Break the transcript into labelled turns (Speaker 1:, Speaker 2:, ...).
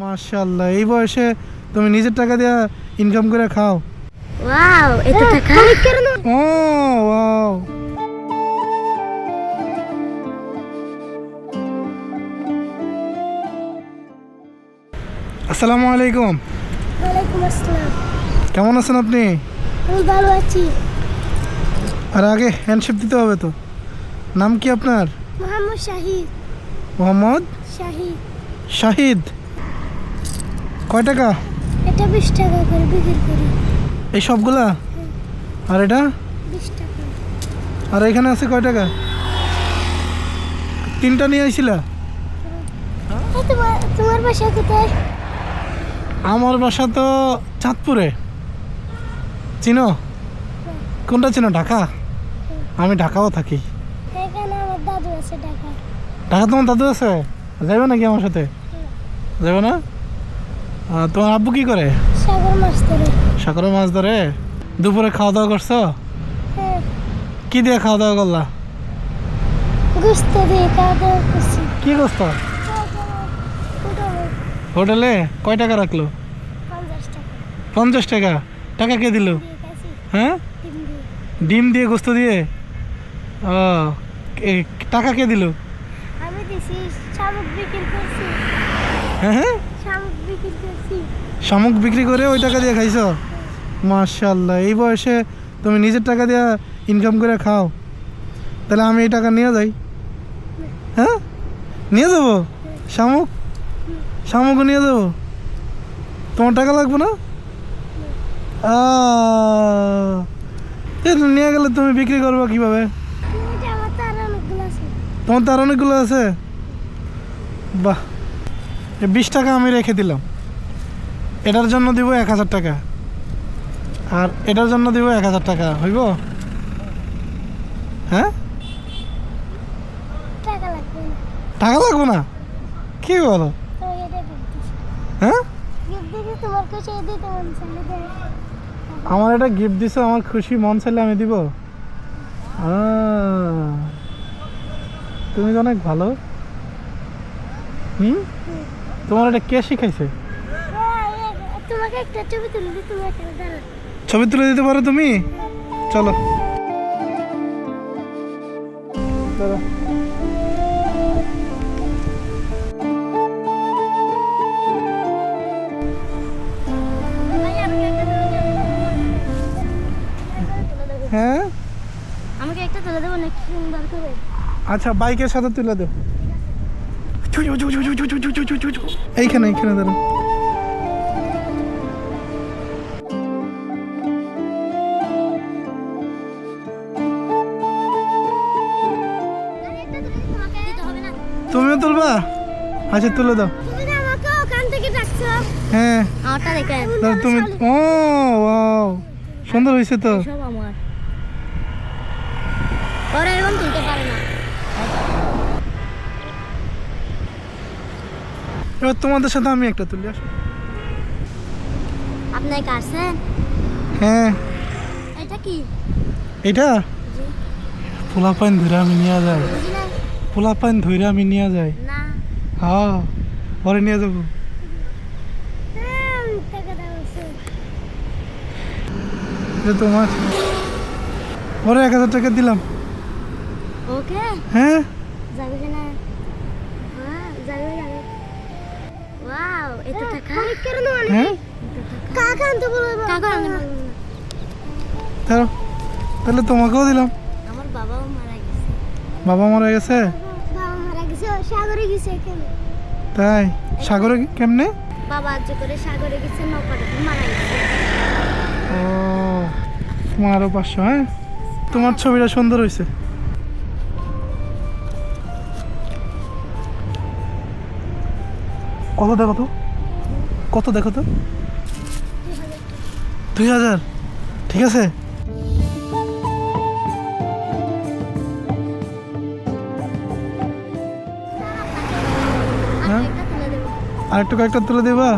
Speaker 1: মাশাল্লাহ এই বয়সে তুমি নিজের টাকা দিয়ে ইনকাম করে খাও।
Speaker 2: ওয়াও এত টাকা?
Speaker 1: ও ওয়াও আসসালামু আলাইকুম।
Speaker 2: ওয়ালাইকুম আসসালাম।
Speaker 1: কেমন আছেন আপনি?
Speaker 2: আমি ভালো আছি।
Speaker 1: আর আগে হ্যান্ডশেপ দিতে হবে তো। নাম কি আপনার?
Speaker 2: মোহাম্মদ শাহিদ।
Speaker 1: মোহাম্মদ?
Speaker 2: শাহিদ।
Speaker 1: শাহিদ। কয় টাকা?
Speaker 2: এটা বিশ টাকা করে বিক্রি করি।
Speaker 1: এই সবগুলা? আর এটা?
Speaker 2: বিশ টাকা।
Speaker 1: আর এখানে আছে কয় টাকা? তিনটা নিয়ে আইছিলা?
Speaker 2: তোমার তোমার বাসা কোথায়?
Speaker 1: আমার বাসা তো চাঁদপুরে। চিনো? কোনটা চিনো ঢাকা? আমি ঢাকাও থাকি।
Speaker 2: দাদু আছে
Speaker 1: ঢাকা তোমার দাদু আছে? যাবে নাকি আমার সাথে? যাবে না? তোমার আব্বু কি করে?
Speaker 2: সাগর মাছ ধরে।
Speaker 1: সাগরে মাছ ধরে? দুপুরে খাওয়া দাওয়া করছ?
Speaker 2: হ্যাঁ।
Speaker 1: কি দিয়ে খাওয়া দাওয়া করলা?
Speaker 2: গুস্ত দিয়ে খাওয়া দাওয়া করছি।
Speaker 1: কি করছ হোটেলে কয় টাকা রাখল?
Speaker 2: পঞ্চাশ টাকা।
Speaker 1: টাকা। কে দিল? হ্যাঁ? ডিম দিয়ে। গোস্ত দিয়ে? ও টাকা কে দিল?
Speaker 2: আমি দিছি করছি।
Speaker 1: হ্যাঁ হ্যাঁ?
Speaker 2: শামুক বিক্রি
Speaker 1: করে ওই টাকা দিয়ে খাইছো? মাশাল্লাহ এই বয়সে তুমি নিজের টাকা দিয়ে ইনকাম করে খাও। তাহলে আমি এই টাকা নিয়ে যাই। হ্যাঁ? নিয়ে যাব? শামুক? শামুকও নিয়ে যাব? তোমার টাকা লাগবে না? নিয়ে গেলে তুমি বিক্রি করবে কীভাবে?
Speaker 2: এটা আমার তার অনেকগুলো আছে।
Speaker 1: তোমার তার অনেকগুলো আছে? বাহ। বিশ টাকা আমি রেখে দিলাম। এটার জন্য দিব এক হাজার টাকা। আর এটার জন্য দিব এক হাজার টাকা। হইব? হ্যাঁ?
Speaker 2: টাকা লাগবে না।
Speaker 1: কি বলো? হ্যাঁ? আমার এটা গিফট দিছো আমার খুশি মন চাইলে আমি দিব। তুমি তো অনেক ভালো। হুম? তোমার এটা কে শিখাইছে?
Speaker 2: তোমাকে একটা ছবি তুলে
Speaker 1: ছবি দিতে পারো তুমি? চলো। চলো। হ্যাঁ?
Speaker 2: আমাকে একটা তুলে দেবো নাকি?
Speaker 1: আচ্ছা বাইকের সাথে তুলে দেও এইখানে এইখানে দাঁড়ো
Speaker 2: একটা তুলে দিই, তোমাকে দিতে হবে না
Speaker 1: তুমিও তুলবা? আচ্ছা তুলে দাও। হ্যাঁ। তুমি ও সুন্দর হয়েছে তো।
Speaker 2: আমার। এরকম তুলতে পারে না।
Speaker 1: এবার তোমাদের সাথে আমি একটা তুলি আসো।
Speaker 2: আপনি কাটছেন
Speaker 1: হ্যাঁ।
Speaker 2: এটা কি?
Speaker 1: এটা? পোলা পাইন ধরে আমি নিয়ে যাই। পোলা পাইন ধরে আমি নিয়ে যাই।
Speaker 2: না।
Speaker 1: হ্যাঁ পরে নিয়ে যাব।
Speaker 2: হ্যাঁ, টাকা দাও
Speaker 1: এটা তোমার। পরে এক হাজার টাকা দিলাম।
Speaker 2: ওকে?
Speaker 1: হ্যাঁ।
Speaker 2: যাবে না? হ্যাঁ যাবে যাবে। ওয়াও এত টাকা
Speaker 1: হ্যাঁ
Speaker 2: কাকা আনতে বলব কাকা আনতে বলব
Speaker 1: তাহলে তাহলে তোমাকেও দিলাম
Speaker 2: আমার বাবাও মারা গেছে
Speaker 1: বাবা মারা গেছে
Speaker 2: বাবা মারা গেছে ও সাগরে গেছে এখানে
Speaker 1: তাই সাগরে কেমনে
Speaker 2: বাবা আজ করে সাগরে গেছে নৌকাটাতে মারা গেছে
Speaker 1: ও তোমার পাঁচশো হ্যাঁ তোমার ছবিটা সুন্দর হয়েছে কত দেখো তো? কত দেখো তো? দুই হাজার। ঠিক আছে? হ্যাঁ? আর একটু কয়েকটা তুলে দেবা?